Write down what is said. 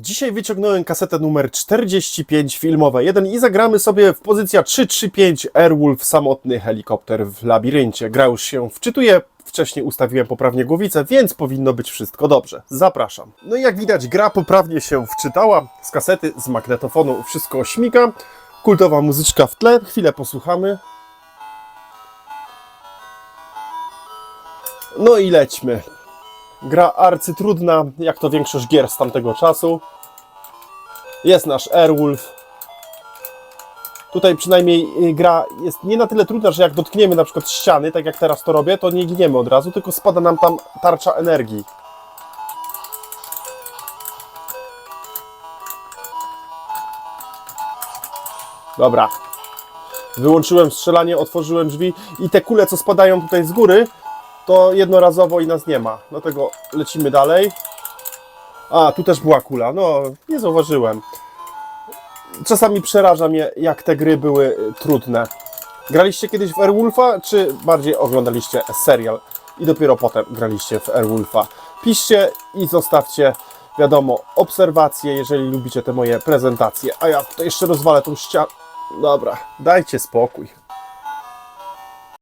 Dzisiaj wyciągnąłem kasetę numer 45 filmowe 1 i zagramy sobie w pozycja 335 Airwolf samotny helikopter w labiryncie. Gra już się wczytuje, wcześniej ustawiłem poprawnie głowicę, więc powinno być wszystko dobrze. Zapraszam. No i jak widać gra poprawnie się wczytała, z kasety, z magnetofonu wszystko śmiga. Kultowa muzyczka w tle, chwilę posłuchamy. No i lećmy. Gra arcytrudna, jak to większość gier z tamtego czasu. Jest nasz Airwolf. Tutaj przynajmniej y, gra jest nie na tyle trudna, że jak dotkniemy na przykład ściany, tak jak teraz to robię, to nie giniemy od razu, tylko spada nam tam tarcza energii. Dobra. Wyłączyłem strzelanie, otworzyłem drzwi i te kule, co spadają tutaj z góry, to jednorazowo i nas nie ma. Dlatego lecimy dalej. A, tu też była kula. No, nie zauważyłem. Czasami przeraża mnie, jak te gry były y, trudne. Graliście kiedyś w Airwolfa, czy bardziej oglądaliście serial i dopiero potem graliście w Airwolfa? Piszcie i zostawcie, wiadomo, obserwacje, jeżeli lubicie te moje prezentacje. A ja tutaj jeszcze rozwalę tą ścianę. Dobra, dajcie spokój.